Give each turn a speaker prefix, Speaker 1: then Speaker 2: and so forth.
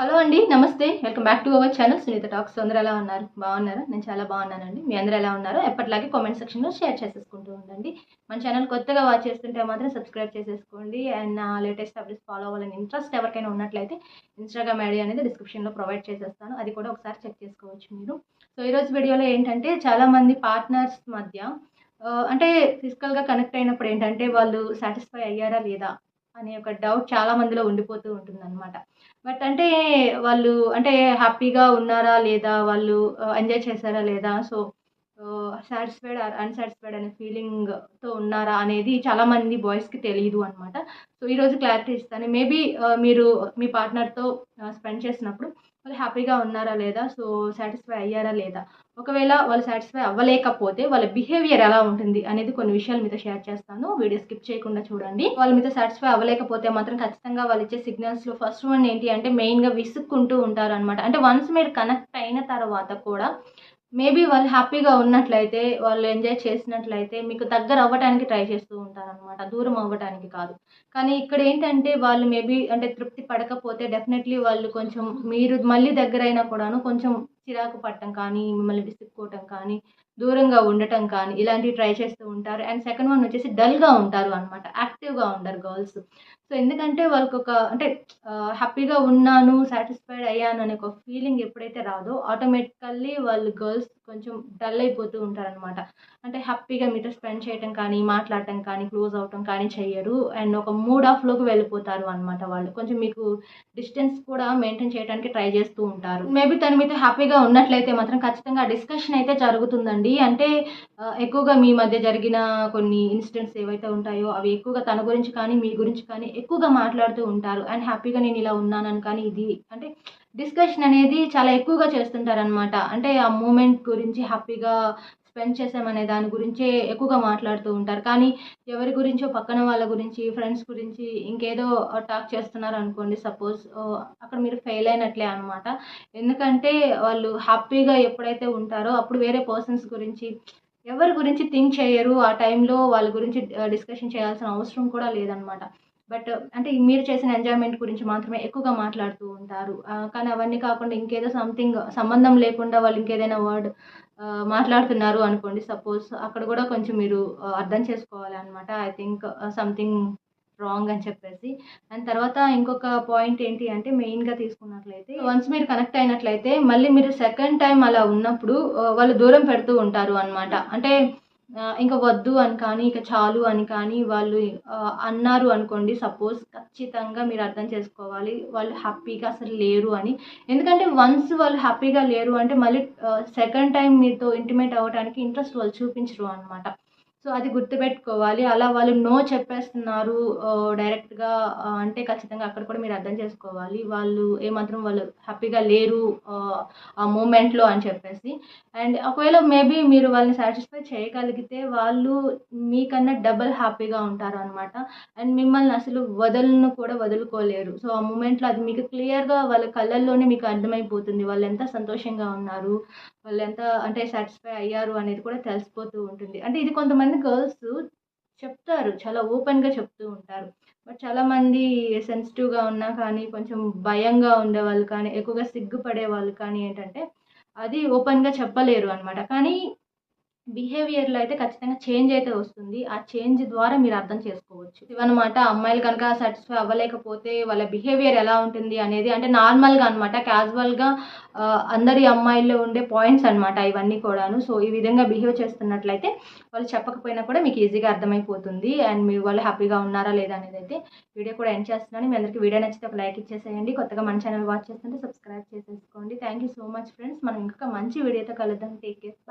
Speaker 1: Hello అండి నమస్తే. Welcome back to our channel. Sunitha talks. అందరూ ఎలా ఉన్నారు? బాగున్నారా? నేను చాలా బాగున్నానండి. మీ అందరూ ఎలా ఉన్నారో ఎప్పటిలాగే కామెంట్ సెక్షన్లో షేర్ చేసేసుకుంటూ ఉండండి. మన ఛానల్ కొత్తగా వాచ్ చేస్తుంటే మాత్రం సబ్స్క్రైబ్ చేసేసుకోండి. అండ్ నా లేటెస్ట్ అప్డేట్స్ ఫాలో అవ్వాలని ఇంట్రెస్ట్ ఎవరికైనా ఉన్నట్లయితే ఇన్స్టాగ్రామ్ ఐడి అనేది డిస్క్రిప్షన్లో ప్రొవైడ్ చేసేస్తాను. అది కూడా ఒకసారి చెక్ చేసుకోవచ్చు మీరు. సో ఈరోజు వీడియోలో ఏంటంటే చాలామంది పార్ట్నర్స్ మధ్య అంటే ఫిజికల్గా కనెక్ట్ అయినప్పుడు ఏంటంటే వాళ్ళు సాటిస్ఫై అయ్యారా లేదా? అనే ఒక డౌట్ చాలా మందిలో ఉండిపోతూ ఉంటుంది అనమాట బట్ అంటే వాళ్ళు అంటే హ్యాపీగా ఉన్నారా లేదా? వాళ్ళు ఎంజాయ్ చేశారా లేదా? సో సాటిస్ఫైడ్ ఆర్ అన్సాటిస్ఫైడ్ అనే ఫీలింగ్తో ఉన్నారా అనేది చాలామంది బాయ్స్కి తెలియదు అనమాట సో ఈరోజు క్లారిటీ ఇస్తాను. మేబీ మీరు మీ పార్ట్నర్తో స్పెండ్ చేసినప్పుడు వాళ్ళు హ్యాపీగా ఉన్నారా లేదా? సో సాటిస్ఫై అయ్యారా లేదా? ఒకవేళ వాళ్ళు సాటిస్ఫై అవ్వలేకపోతే వాళ్ళ బిహేవియర్ ఎలా ఉంటుంది అనేది కొన్ని విషయాలు మీతో షేర్ చేస్తాను. వీడియో స్కిప్ చేయకుండా చూడండి. వాళ్ళు మీతో సాటిస్ఫై అవ్వలేకపోతే మాత్రం ఖచ్చితంగా వాళ్ళు ఇచ్చే సిగ్నల్స్లో ఫస్ట్ వన్ ఏంటి అంటే మెయిన్గా విసుక్కుంటూ ఉంటారు అనమాట అంటే వన్స్ మీరు కనెక్ట్ అయిన తర్వాత కూడా మేబీ వాళ్ళు హ్యాపీగా ఉన్నట్లయితే వాళ్ళు ఎంజాయ్ చేసినట్లయితే మీకు దగ్గర అవ్వడానికి ట్రై చేస్తూ ఉంటారనమాట దూరం అవ్వడానికి కాదు. కానీ ఇక్కడ ఏంటంటే వాళ్ళు మేబీ అంటే తృప్తి పడకపోతే డెఫినెట్లీ వాళ్ళు కొంచెం మీరు మళ్ళీ దగ్గరైనా కూడాను కొంచెం చిరాకు పట్టడం కానీ మిమ్మల్ని విసుక్కోవటం కానీ దూరంగా ఉండటం కానీ ఇలాంటివి ట్రై చేస్తూ ఉంటారు. అండ్ సెకండ్ వన్ వచ్చేసి డల్గా ఉంటారు అనమాట యాక్టివ్గా ఉంటారు గర్ల్స్ సో ఎందుకంటే వాళ్ళకి ఒక అంటే హ్యాపీగా ఉన్నాను సాటిస్ఫైడ్ అయ్యాను అనే ఒక ఫీలింగ్ ఎప్పుడైతే రాదో ఆటోమేటికల్లీ వాళ్ళు గర్ల్స్ కొంచెం డల్ అయిపోతూ ఉంటారనమాట అంటే హ్యాపీగా మీతో స్పెండ్ చేయటం కానీ మాట్లాడటం కానీ క్లోజ్ అవటం కానీ చెయ్యరు. అండ్ ఒక మూడ్ ఆఫ్లోకి వెళ్ళిపోతారు అనమాట వాళ్ళు. కొంచెం మీకు డిస్టెన్స్ కూడా మెయింటైన్ చేయడానికి ట్రై చేస్తూ ఉంటారు. మేబీ తను మీతో హ్యాపీగా ఉన్నట్లయితే మాత్రం ఖచ్చితంగా డిస్కషన్ అయితే జరుగుతుందండి. అంటే ఎక్కువగా మీ మధ్య జరిగిన కొన్ని ఇన్సిడెంట్స్ ఏవైతే ఉంటాయో అవి ఎక్కువగా తన గురించి కానీ మీ గురించి కానీ ఎక్కువగా మాట్లాడుతూ ఉంటారు. అండ్ హ్యాపీగా నేను ఇలా ఉన్నానని కానీ ఇది అంటే డిస్కషన్ అనేది చాలా ఎక్కువగా చేస్తుంటారనమాట అంటే ఆ మూమెంట్ గురించి హ్యాపీగా స్పెండ్ చేసామనే దాని గురించే ఎక్కువగా మాట్లాడుతూ ఉంటారు. కానీ ఎవరి గురించో పక్కన వాళ్ళ గురించి ఫ్రెండ్స్ గురించి ఇంకేదో టాక్ చేస్తున్నారు అనుకోండి సపోజ్ అక్కడ మీరు ఫెయిల్ అయినట్లే అనమాట ఎందుకంటే వాళ్ళు హ్యాపీగా ఎప్పుడైతే ఉంటారో అప్పుడు వేరే పర్సన్స్ గురించి ఎవరి గురించి థింక్ చేయరు. ఆ టైంలో వాళ్ళ గురించి డిస్కషన్ చేయాల్సిన అవసరం కూడా లేదనమాట బట్ అంటే మీరు చేసిన ఎంజాయ్మెంట్ గురించి మాత్రమే ఎక్కువగా మాట్లాడుతూ ఉంటారు. కానీ అవన్నీ కాకుండా ఇంకేదో సంథింగ్ సంబంధం లేకుండా వాళ్ళు ఇంకేదైనా వర్డ్ మాట్లాడుతున్నారు అనుకోండి సపోజ్ అక్కడ కూడా కొంచెం మీరు అర్థం చేసుకోవాలి అనమాట ఐ థింక్ సంథింగ్ రాంగ్ అని చెప్పేసి. అండ్ తర్వాత ఇంకొక పాయింట్ ఏంటి అంటే మెయిన్గా తీసుకున్నట్లయితే వన్స్ మీరు కనెక్ట్ అయినట్లయితే మళ్ళీ మీరు సెకండ్ టైం అలా ఉన్నప్పుడు వాళ్ళు దూరం పెడుతూ ఉంటారు అనమాట అంటే ఇంకా వద్దు అని కానీ ఇక చాలు అని కానీ వాళ్ళు అన్నారు అనుకోండి సపోజ్ ఖచ్చితంగా మీరు అర్థం చేసుకోవాలి వాళ్ళు హ్యాపీగా అసలు లేరు అని. ఎందుకంటే వన్స్ వాళ్ళు హ్యాపీగా లేరు అంటే మళ్ళీ సెకండ్ టైం మీతో ఇంటిమేట్ అవ్వడానికి ఇంట్రెస్ట్ వాళ్ళు చూపించరు అనమాట సో అది గుర్తుపెట్టుకోవాలి. అలా వాళ్ళు నో చెప్పేస్తున్నారు డైరెక్ట్గా అంటే ఖచ్చితంగా అక్కడ కూడా మీరు అర్థం చేసుకోవాలి. వాళ్ళు ఏమాత్రం వాళ్ళు హ్యాపీగా లేరు ఆ, మూమెంట్లో అని చెప్పేసి. అండ్ ఒకవేళ మేబీ మీరు వాళ్ళని సాటిస్ఫై చేయగలిగితే వాళ్ళు మీకన్నా డబల్ హ్యాపీగా ఉంటారు అనమాట అండ్ మిమ్మల్ని అసలు వదలను కూడా వదులుకోలేరు. సో ఆ మూమెంట్లో అది మీకు క్లియర్గా వాళ్ళ కళ్ళల్లోనే మీకు అర్థమైపోతుంది. వాళ్ళు ఎంత సంతోషంగా ఉన్నారు వాళ్ళు ఎంత అంటే సాటిస్ఫై అయ్యారు అనేది కూడా తెలిసిపోతూ ఉంటుంది. అంటే ఇది కొంతమంది గర్ల్స్ చెప్తారు చాలా ఓపెన్గా చెప్తూ ఉంటారు. బట్ చాలామంది సెన్సిటివ్గా ఉన్నా కానీ కొంచెం భయంగా ఉండేవాళ్ళు కానీ ఎక్కువగా సిగ్గుపడే వాళ్ళు కానీ ఏంటంటే అది ఓపెన్గా చెప్పలేరు అనమాట కానీ బిహేవియర్లో అయితే ఖచ్చితంగా చేంజ్ అయితే వస్తుంది. ఆ చేంజ్ ద్వారా మీరు అర్థం చేసుకోవచ్చు. ఇవన్నమాట అమ్మాయిలు కనుక సాటిస్ఫై అవ్వలేకపోతే వాళ్ళ బిహేవియర్ ఎలా ఉంటుంది అనేది అంటే నార్మల్గా అనమాట క్యాజువల్గా అందరి అమ్మాయిల్లో ఉండే పాయింట్స్ అనమాట ఇవన్నీ కూడాను. సో ఈ విధంగా బిహేవ్ చేస్తున్నట్లయితే వాళ్ళు చెప్పకపోయినా కూడా మీకు ఈజీగా అర్థమైపోతుంది. అండ్ మీరు వాళ్ళు హ్యాపీగా ఉన్నారా లేదా అనేది అయితే వీడియో కూడా ఎండ్ చేస్తున్నాను. మీ అందరికీ వీడియో నచ్చితే ఒక లైక్ ఇచ్చేసేయండి. కొత్తగా మన ఛానల్ వాచ్ చేస్తుంటే సబ్స్క్రైబ్ చేసేసుకోండి. Thank you so much friends మనం ఇంకొక మంచి వీడియోతో కలుద్దాం. Take care bye